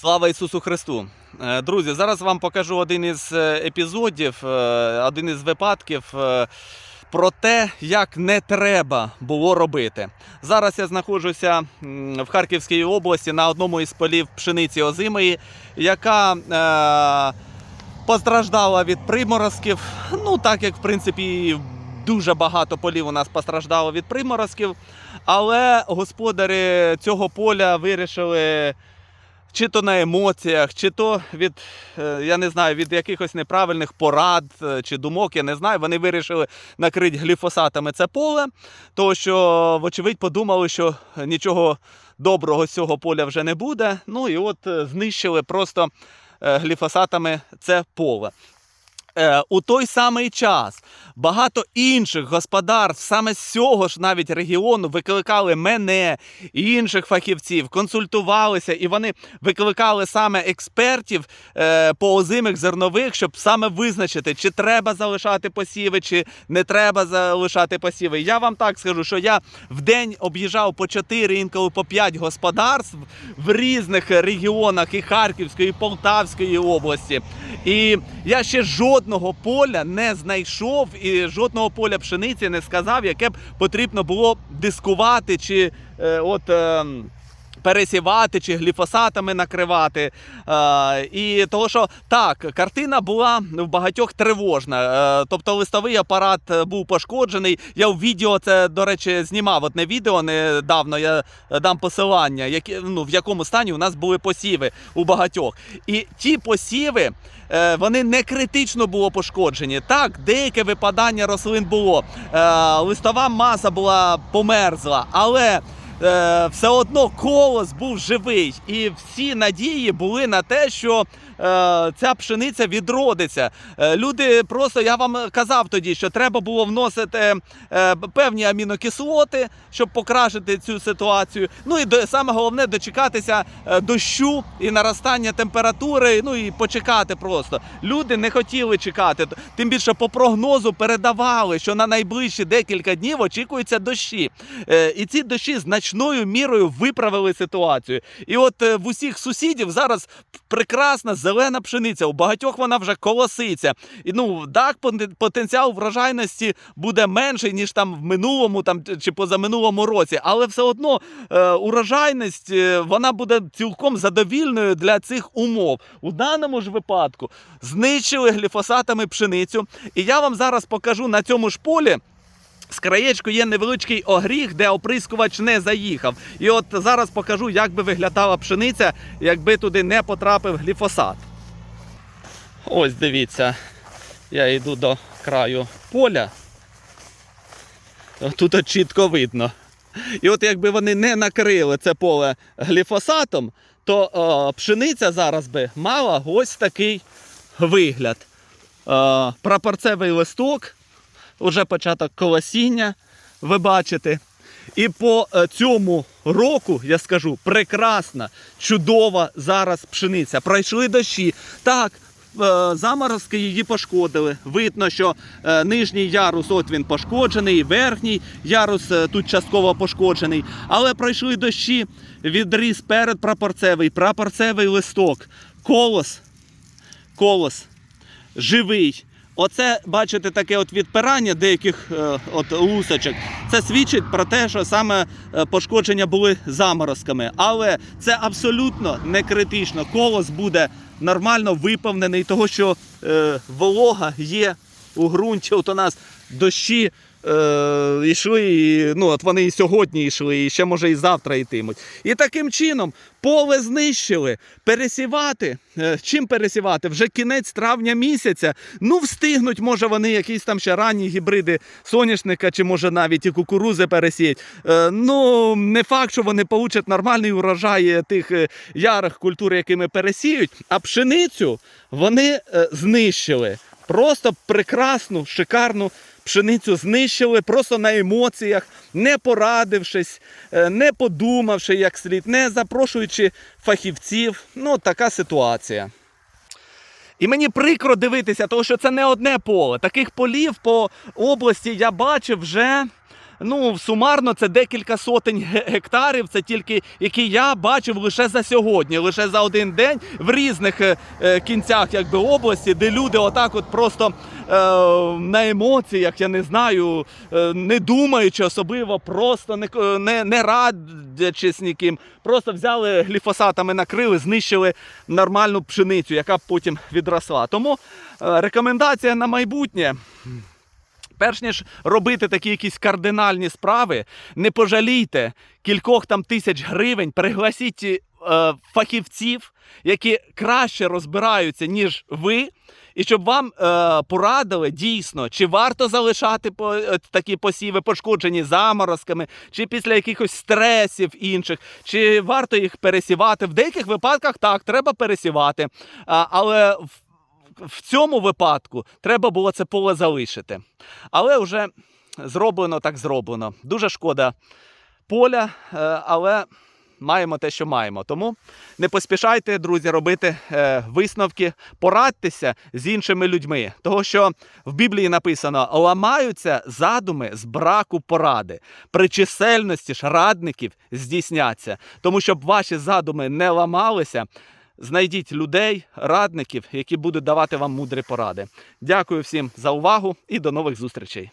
Слава Ісусу Христу! Е, Друзі, зараз вам покажу один із е, епізодів, е, один із випадків про те, як не треба було робити. Зараз я знаходжуся в Харківській області на одному із полів пшениці озимої, яка постраждала від приморозків. Ну, так як в принципі дуже багато полів у нас постраждало від приморозків. Але господарі цього поля вирішили чи то на емоціях, чи то від, е, я не знаю, від якихось неправильних порад е, чи думок, я не знаю. Вони вирішили накрити гліфосатами це поле, тому що, вочевидь, подумали, що нічого доброго з цього поля вже не буде. Ну і от е, знищили просто гліфосатами це поле. Е, У той самий час багато інших господарств саме з цього ж навіть регіону викликали мене інших фахівців, консультувалися, і вони викликали саме експертів е, по озимих зернових, щоб саме визначити, чи треба залишати посіви, чи не треба залишати посіви. Я вам так скажу, що я в день об'їжджав по 4, інколи по 5 господарств в різних регіонах і Харківської, і Полтавської області. І я ще жодного поля не знайшов і жодного поля пшениці не сказав, яке б потрібно було дискувати чи е, от. Е, Пересівати чи гліфосатами накривати. Е, і того, що так, картина була в багатьох тривожна. Е, тобто листовий апарат е, був пошкоджений. Я в відео це, до речі, знімав. От не відео недавно, я дам посилання, які, ну, в якому стані у нас були посіви у багатьох. І ті посіви. Вони не критично було пошкоджені. Так, деяке випадання рослин було. Листова маса була померзла, але все одно колос був живий, і всі надії були на те, що е, ця пшениця відродиться. Е, люди просто я вам казав тоді, що треба було вносити е, певні амінокислоти, щоб покращити цю ситуацію. Ну і саме головне дочекатися е, дощу і наростання температури. Ну і почекати просто. Люди не хотіли чекати. Тим більше по прогнозу передавали, що на найближчі декілька днів очікуються дощі. Е, І ці дощі значною мірою виправили ситуацію. І от е, в усіх сусідів зараз прекрасна зелена пшениця. У багатьох вона вже колоситься. І ну так, потенціал врожайності буде менший, ніж там в минулому там, чи позаминулому році. Але все одно е, урожайність е, вона буде цілком задовільною для цих умов. У даному ж випадку знищили гліфосатами пшеницю. І я вам зараз покажу на цьому ж полі. З краєчку є невеличкий огріх, де оприскувач не заїхав. І от зараз покажу, як би виглядала пшениця, якби туди не потрапив гліфосат. Ось дивіться, я йду до краю поля. Тут чітко видно. І от якби вони не накрили це поле гліфосатом, то о, пшениця зараз би мала ось такий вигляд. Е, прапорцевий листок, уже початок колосіння, ви бачите. І по е, цьому року, я скажу, прекрасна, чудова зараз пшениця. Пройшли дощі. Так, е, заморозки її пошкодили. Видно, що е, нижній ярус от він пошкоджений, верхній ярус тут частково пошкоджений. Але пройшли дощі, відріс перед прапорцевий, прапорцевий листок, колос, колос живий. Оце, бачите, таке от відпирання деяких е, от лусочок. Це свідчить про те, що саме е, пошкодження були заморозками. Але це абсолютно не критично. Колос буде нормально виповнений, того що е, волога є у ґрунті. От у нас дощі е, йшли, ну от вони і сьогодні йшли, і ще може і завтра йтимуть. І таким чином поле знищили. Пересівати. е, Чим пересівати? Вже кінець травня місяця. Ну, встигнуть, може, вони якісь там ще ранні гібриди соняшника, чи може навіть і кукурузи пересіять. Е, Ну, не факт, що вони получать нормальний урожай тих е, ярих культур, якими пересіють, а пшеницю вони знищили. Просто прекрасну, шикарну пшеницю знищили просто на емоціях, не порадившись, е, не подумавши як слід, не запрошуючи фахівців. Ну, така ситуація. І мені прикро дивитися, тому що це не одне поле. Таких полів по області я бачив вже Ну, сумарно це декілька сотень гектарів. Це тільки які я бачив лише за сьогодні, лише за один день в різних е, е, кінцях якби, області, де люди отак от просто е, на емоціях, я не знаю, е, не думаючи особливо, просто не, не, не радячись ніким, просто взяли гліфосатами, накрили, знищили нормальну пшеницю, яка потім відросла. Тому рекомендація на майбутнє. Перш ніж робити такі якісь кардинальні справи, не пожалійте кількох там тисяч гривень, пригласіть е, фахівців, які краще розбираються, ніж ви, і щоб вам е, порадили дійсно, чи варто залишати по, е, такі посіви, пошкоджені заморозками, чи після якихось стресів інших, чи варто їх пересівати. В деяких випадках так, треба пересівати. А, але в в цьому випадку треба було це поле залишити. Але вже зроблено так зроблено. Дуже шкода поля, е, але маємо те, що маємо. Тому не поспішайте, друзі, робити е, висновки, порадьтеся з іншими людьми. Того, що в Біблії написано: ламаються задуми з браку поради. При чисельності ж радників здійсняться. Тому щоб ваші задуми не ламалися. Знайдіть людей, радників, які будуть давати вам мудрі поради. Дякую всім за увагу і до нових зустрічей.